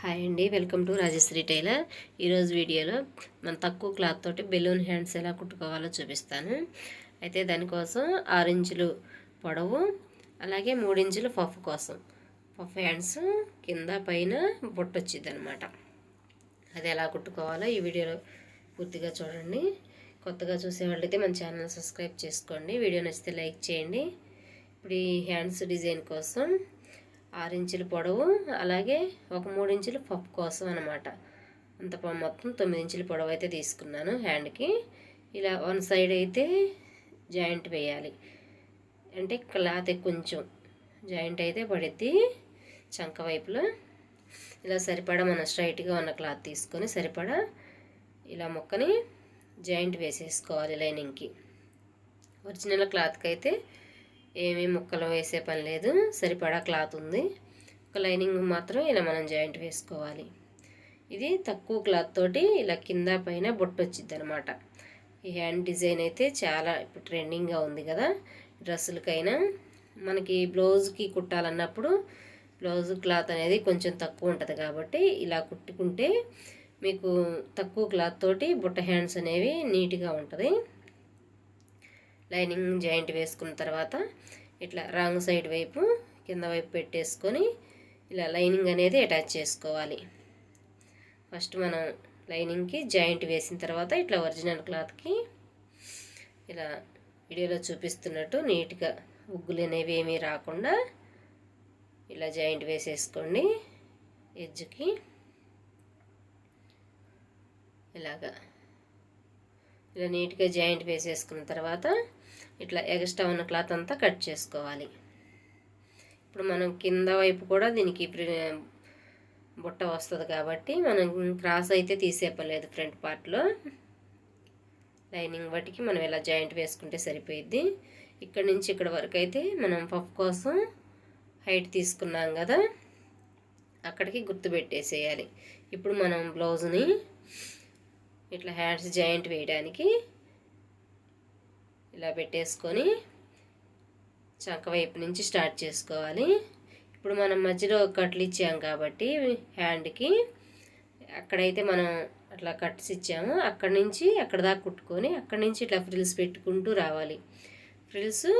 Hi అండి welcome to Rajshri tailor. ఈరోజు వీడియోలో మన తక్కువ క్లాత్ తోటి బెలూన్ హ్యాండ్స్ ఎలా కుట్టుకోవాలో చూపిస్తాను. అయితే దానికోసం ఆరించులు పొడవు అలాగే మూడించులు పఫ్ కోసం. పఫ్ హ్యాండ్స్ కింద పైన బొట్టు వచ్చింది అనమాట అది ఎలా కుట్టుకోవాలో ఈ వీడియోలో పూర్తిగా చూడండి. కొత్తగా చూసేవాళ్ళైతే మన ఛానల్ సబ్స్క్రైబ్ చేసుకోండి. వీడియో నచ్చితే లైక్ చేయండి. ఇప్పుడు ఈ హ్యాండ్స్ డిజైన్ కోసం ఆరు ఇంచుల పొడవు అలాగే ఒక మూడు ఇంచులు పప్పు కోసం అనమాట అంత మొత్తం తొమ్మిది ఇంచుల పొడవు అయితే తీసుకున్నాను హ్యాండ్కి. ఇలా వన్ సైడ్ అయితే జాయింట్ వేయాలి. అంటే క్లాత్ కొంచెం జాయింట్ అయితే పడిద్ది చంక వైపులో. ఇలా సరిపడా మన స్ట్రైట్గా ఉన్న క్లాత్ తీసుకొని సరిపడా ఇలా మొక్కని జాయింట్ వేసేసుకోవాలి లైనింగ్కి. ఒరిజినల్ క్లాత్కి అయితే ఏమీ ముక్కలు వేసే పని లేదు. సరిపడా క్లాత్ ఉంది. ఒక లైనింగ్ మాత్రం ఇలా మనం జాయింట్ వేసుకోవాలి. ఇది తక్కువ క్లాత్ తోటి ఇలా కింద పైన బొట్టు వచ్చింది అనమాట ఈ హ్యాండ్ డిజైన్ అయితే చాలా ఇప్పుడు ట్రెండింగ్గా ఉంది కదా. డ్రెస్సులకైనా మనకి బ్లౌజ్కి కుట్టాలన్నప్పుడు బ్లౌజ్ క్లాత్ అనేది కొంచెం తక్కువ ఉంటుంది కాబట్టి ఇలా కుట్టుకుంటే మీకు తక్కువ క్లాత్ తోటి బుట్ట హ్యాండ్స్ అనేవి నీట్గా ఉంటుంది. లైనింగ్ జాయింట్ వేసుకున్న తర్వాత ఇట్లా రాంగ్ సైడ్ వైపు కింద వైపు పెట్టేసుకొని ఇలా లైనింగ్ అనేది అటాచ్ చేసుకోవాలి. ఫస్ట్ మనం లైనింగ్కి జాయింట్ వేసిన తర్వాత ఇట్లా ఒరిజినల్ క్లాత్కి ఇలా వీడియోలో చూపిస్తున్నట్టు నీట్గా ఉగ్గులు అనేవి ఏమీ రాకుండా ఇలా జాయింట్ వేసేసుకోండి. ఎడ్జ్కి ఇలాగా. ఇలా నీట్గా జాయింట్ వేసేసుకున్న తర్వాత ఇట్లా ఎక్స్ట్రా ఉన్న క్లాత్ అంతా కట్ చేసుకోవాలి. ఇప్పుడు మనం కింద వైపు కూడా దీనికి బుట్ట వస్తుంది కాబట్టి మనం క్రాస్ అయితే తీసేపలేదు ఫ్రంట్ పార్ట్లో. లైనింగ్ బట్టికి మనం ఇలా జాయింట్ వేసుకుంటే సరిపోయిద్ది. ఇక్కడ నుంచి ఇక్కడ వరకు అయితే మనం పఫ్ కోసం హైట్ తీసుకున్నాం కదా అక్కడికి గుర్తు పెట్టేసేయాలి. ఇప్పుడు మనం బ్లౌజ్ని ఇట్లా హ్యాండ్స్ జాయింట్ వేయడానికి ఇలా పెట్టేసుకొని చంక వైపు నుంచి స్టార్ట్ చేసుకోవాలి. ఇప్పుడు మనం మధ్యలో కట్లు ఇచ్చాం కాబట్టి హ్యాండ్కి అక్కడైతే మనం అట్లా కట్స్ ఇచ్చాము. అక్కడి నుంచి అక్కడ దాకా కుట్టుకొని అక్కడి నుంచి ఇట్లా ఫ్రిల్స్ పెట్టుకుంటూ రావాలి. ఫ్రిల్స్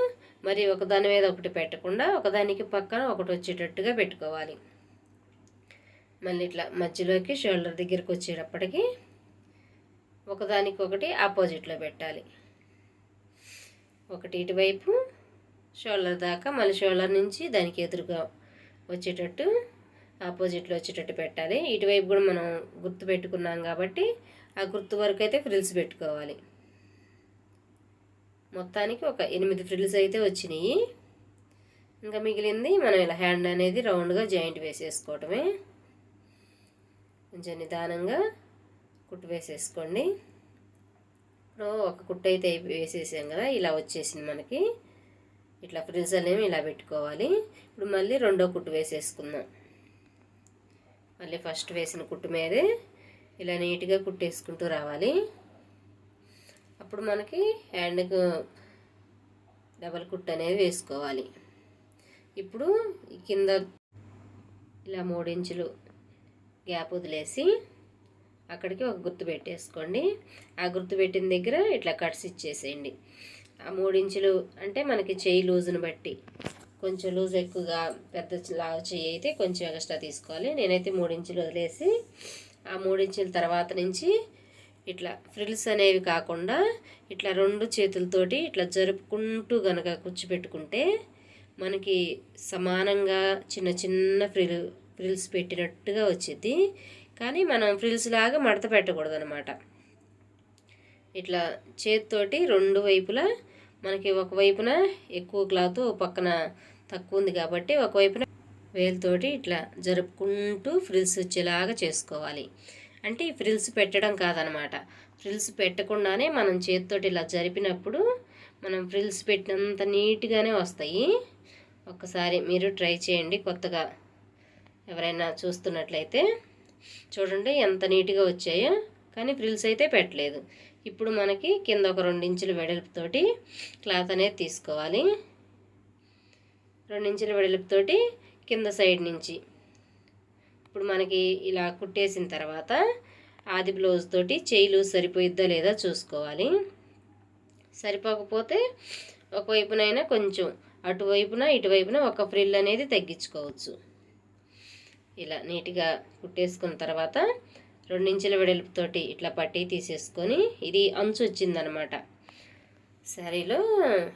మరి ఒకదాని మీద ఒకటి పెట్టకుండా ఒకదానికి పక్కన ఒకటి వచ్చేటట్టుగా పెట్టుకోవాలి. మళ్ళీ ఇట్లా మధ్యలోకి షోల్డర్ దగ్గరికి వచ్చేటప్పటికి ఒకదానికి ఒకటి ఆపోజిట్లో పెట్టాలి. ఒకటి ఇటువైపు షోల్డర్ దాకా మళ్ళీ షోల్డర్ నుంచి దానికి ఎదురుగా వచ్చేటట్టు ఆపోజిట్లో వచ్చేటట్టు పెట్టాలి. ఇటువైపు కూడా మనం గుర్తు పెట్టుకున్నాం కాబట్టి ఆ గుర్తు వరకు అయితే ఫ్రిల్స్ పెట్టుకోవాలి. మొత్తానికి ఒక ఎనిమిది ఫ్రిల్స్ అయితే వచ్చినాయి. ఇంకా మిగిలింది మనం ఇలా హ్యాండ్ అనేది రౌండ్గా జాయింట్ వేసేసుకోవటమే. కొంచెం నిదానంగా కుట్టు వేసేసుకోండి. ఇప్పుడు ఒక కుట్టు అయితే వేసేసాం కదా ఇలా వచ్చేసింది మనకి. ఇట్లా ఫ్రిల్స్ అనేవి ఇలా పెట్టుకోవాలి. ఇప్పుడు మళ్ళీ రెండో కుట్టు వేసేసుకుందాం. మళ్ళీ ఫస్ట్ వేసిన కుట్టు మీదే ఇలా నీట్గా కుట్టేసుకుంటూ రావాలి. అప్పుడు మనకి హ్యాండ్కు డబల్ కుట్టు అనేది వేసుకోవాలి. ఇప్పుడు కింద ఇలా మూడించులు గ్యాప్ వదిలేసి అక్కడికి ఒక గుర్తు పెట్టేసుకోండి. ఆ గుర్తు పెట్టిన దగ్గర ఇట్లా కట్స్ ఇచ్చేసేయండి. ఆ మూడించులు అంటే మనకి చేయి లూజుని బట్టి కొంచెం లూజ్ ఎక్కువగా పెద్ద లావు చెయ్యి అయితే కొంచెం ఎక్స్ట్రా తీసుకోవాలి. నేనైతే మూడించులు వదిలేసి ఆ మూడించుల తర్వాత నుంచి ఇట్లా ఫ్రిల్స్ అనేవి కాకుండా ఇట్లా రెండు చేతులతోటి ఇట్లా జరుపుకుంటూ గనక కూర్చోపెట్టుకుంటే మనకి సమానంగా చిన్న చిన్న ఫ్రిల్ ఫ్రిల్స్ పెట్టినట్టుగా వచ్చింది. కానీ మనం ఫ్రిల్స్ లాగా మడత పెట్టకూడదు అనమాట ఇట్లా చేతితోటి రెండు వైపులా మనకి ఒకవైపున ఎక్కువ క్లాత్ పక్కన తక్కువ ఉంది కాబట్టి ఒకవైపున వేలుతోటి ఇట్లా జరుపుకుంటూ ఫ్రిల్స్ వచ్చేలాగా చేసుకోవాలి. అంటే ఈ ఫ్రిల్స్ పెట్టడం కాదనమాట ఫ్రిల్స్ పెట్టకుండానే మనం చేతితోటి ఇలా జరిపినప్పుడు మనం ఫ్రిల్స్ పెట్టినంత నీట్గానే వస్తాయి. ఒక్కసారి మీరు ట్రై చేయండి కొత్తగా ఎవరైనా చూస్తున్నట్లయితే. చూడండి ఎంత నీట్గా వచ్చాయో కానీ ఫ్రిల్స్ అయితే పెట్టలేదు. ఇప్పుడు మనకి కింద ఒక రెండు ఇంచుల వెడల్పుతోటి క్లాత్ అనేది తీసుకోవాలి. రెండించుల వెడల్పుతోటి కింద సైడ్ నుంచి. ఇప్పుడు మనకి ఇలా కుట్టేసిన తర్వాత ఆది బ్లౌజ్ తోటి చేయిలు సరిపోయిద్దా లేదా చూసుకోవాలి. సరిపోకపోతే ఒకవైపునైనా కొంచెం అటువైపున ఇటువైపున ఒక ఫ్రిల్ అనేది తగ్గించుకోవచ్చు. ఇలా నీట్గా కుట్టేసుకున్న తర్వాత రెండించుల వెడల్పుతోటి ఇట్లా పట్టి తీసేసుకొని ఇది అంచు వచ్చిందనమాట. శారీలో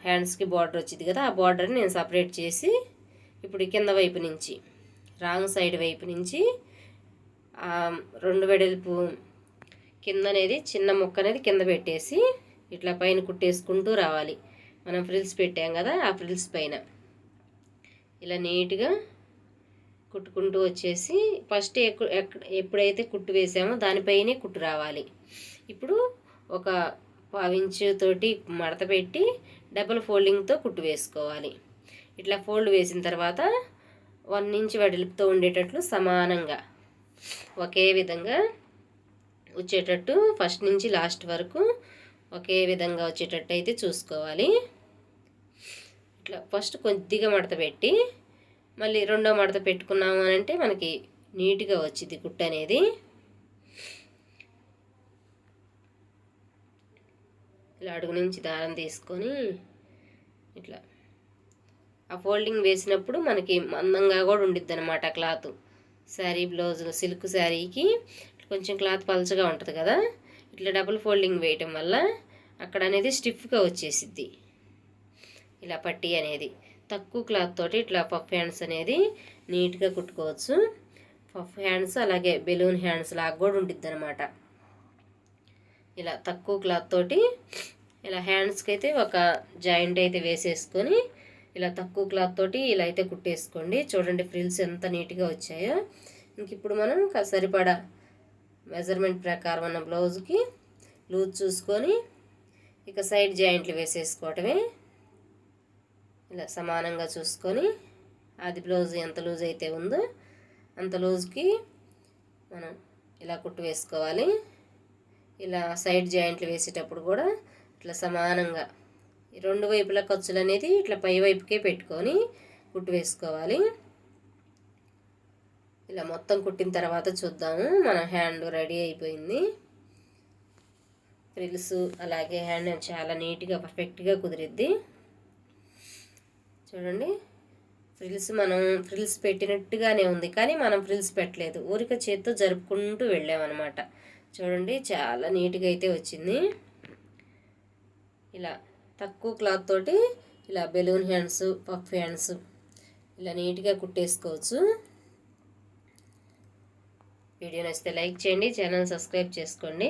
హ్యాండ్స్కి బార్డర్ వచ్చింది కదా ఆ బార్డర్ని నేను సపరేట్ చేసి ఇప్పుడు కింద వైపు నుంచి రాంగ్ సైడ్ వైపు నుంచి రెండు వెడల్పు కింద అనేది చిన్న ముక్క అనేది కింద పెట్టేసి ఇట్లా పైన కుట్టేసుకుంటూ రావాలి. మనం ఫ్రిల్స్ పెట్టాం కదా ఆ ఫ్రిల్స్ పైన. ఇలా నీట్గా కుట్టుకుంటూ వచ్చేసి ఫస్ట్ ఎప్పుడైతే కుట్టు వేసామో దానిపైనే కుట్టు రావాలి. ఇప్పుడు ఒక పావించు తోటి మడత పెట్టి డబుల్ ఫోల్డింగ్తో కుట్టు వేసుకోవాలి. ఇట్లా ఫోల్డ్ వేసిన తర్వాత వన్ ఇంచ్ వెడల్పుతో ఉండేటట్లు సమానంగా ఒకే విధంగా వచ్చేటట్టు ఫస్ట్ నుంచి లాస్ట్ వరకు ఒకే విధంగా వచ్చేటట్టు అయితే చూసుకోవాలి. ఇట్లా ఫస్ట్ కొద్దిగా మడత పెట్టి మళ్ళీ రెండో మడత పెట్టుకున్నాము అని అంటే మనకి నీట్గా వచ్చింది కుట్టు అనేది. ఇలా అడుగు నుంచి దారం తీసుకొని ఇట్లా. ఆ ఫోల్డింగ్ వేసినప్పుడు మనకి మందంగా కూడా ఉండిద్ది అనమాట క్లాత్. శారీ బ్లౌజ్ సిల్క్ శారీకి కొంచెం క్లాత్ పలచగా ఉంటుంది కదా. ఇట్లా డబుల్ ఫోల్డింగ్ వేయటం వల్ల అక్కడ అనేది స్టిఫ్గా వచ్చేసిద్ది. ఇలా పట్టి అనేది. తక్కువ క్లాత్ తోటి ఇట్లా పఫ్ హ్యాండ్స్ అనేది నీట్గా కుట్టుకోవచ్చు. పఫ్ హ్యాండ్స్ అలాగే బెలూన్ హ్యాండ్స్ లాగా కూడా ఉంటుంది అనమాట ఇలా తక్కువ క్లాత్ తోటి ఇలా హ్యాండ్స్కి అయితే ఒక జాయింట్ అయితే వేసేసుకొని ఇలా తక్కువ క్లాత్ తోటి ఇలా అయితే కుట్టేసుకోండి. చూడండి ఫ్రిల్స్ ఎంత నీట్గా వచ్చాయో. ఇంక ఇప్పుడు మనం సరిపడా మెజర్మెంట్ ప్రకారం ఉన్న బ్లౌజ్కి లూజ్ చూసుకొని ఇక సైడ్ జాయింట్లు వేసేసుకోవటమే. ఇలా సమానంగా చూసుకొని అది బ్లౌజ్ ఎంత లూజ్ అయితే ఉందో అంత లూజ్కి మనం ఇలా కుట్టు వేసుకోవాలి. ఇలా సైడ్ జాయింట్లు వేసేటప్పుడు కూడా ఇట్లా సమానంగా రెండు వైపుల ఖర్చులు అనేది ఇట్లా పై వైపుకే పెట్టుకొని కుట్టు వేసుకోవాలి. ఇలా మొత్తం కుట్టిన తర్వాత చూద్దాము. మన హ్యాండ్ రెడీ అయిపోయింది. ఫ్రిల్స్ అలాగే హ్యాండ్ చాలా నీట్గా పర్ఫెక్ట్గా కుదిరిద్ది. చూడండి. ఫ్రిల్స్ మనం ఫ్రిల్స్ పెట్టినట్టుగానే ఉంది కానీ మనం ఫ్రిల్స్ పెట్టలేదు. ఊరిక చేత్తో జరుపుకుంటూ వెళ్ళామన్నమాట. చూడండి చాలా నీట్గా అయితే వచ్చింది. ఇలా తక్కువ క్లాత్ తోటి ఇలా బెలూన్ హ్యాండ్స్ పఫ్ హ్యాండ్స్ ఇలా నీట్గా కుట్టేసుకోవచ్చు. వీడియో నచ్చితే లైక్ చేయండి ఛానల్ సబ్స్క్రైబ్ చేసుకోండి.